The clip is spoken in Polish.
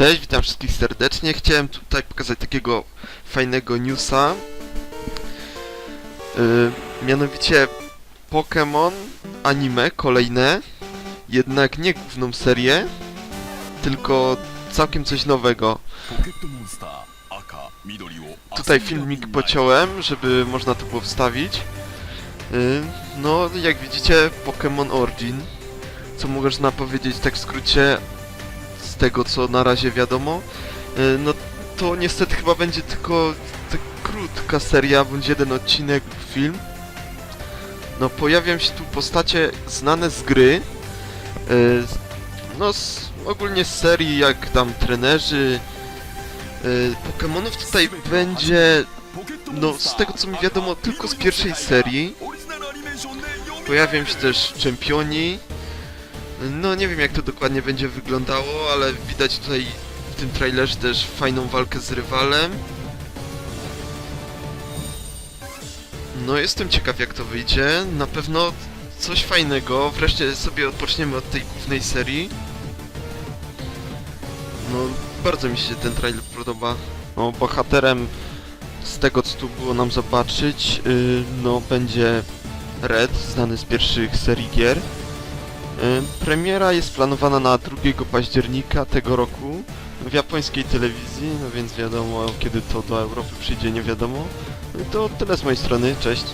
Cześć, witam wszystkich serdecznie. Chciałem tutaj pokazać takiego fajnego newsa. Yy, mianowicie Pokémon anime kolejne, jednak nie główną serię, tylko całkiem coś nowego. Tutaj filmik pociąłem, żeby można to było wstawić. Yy, no, jak widzicie, Pokémon Origin. Co możesz powiedzieć tak w skrócie z tego, co na razie wiadomo. Yy, no, to niestety chyba będzie tylko krótka seria, bądź jeden odcinek, film. No, pojawią się tu postacie znane z gry. Yy, no, z, ogólnie z serii, jak tam trenerzy. Yy, Pokemonów tutaj będzie no, z tego co mi wiadomo, tylko z pierwszej serii. Pojawią się też czempioni. No nie wiem jak to dokładnie będzie wyglądało, ale widać tutaj w tym trailerze też fajną walkę z rywalem. No jestem ciekaw jak to wyjdzie. Na pewno coś fajnego. Wreszcie sobie odpoczniemy od tej głównej serii. No bardzo mi się ten trailer podoba. No bohaterem z tego co tu było nam zobaczyć, yy, no będzie Red, znany z pierwszych serii gier. Yy, premiera jest planowana na 2 października tego roku w japońskiej telewizji, no więc wiadomo kiedy to do Europy przyjdzie nie wiadomo. No to tyle z mojej strony, cześć.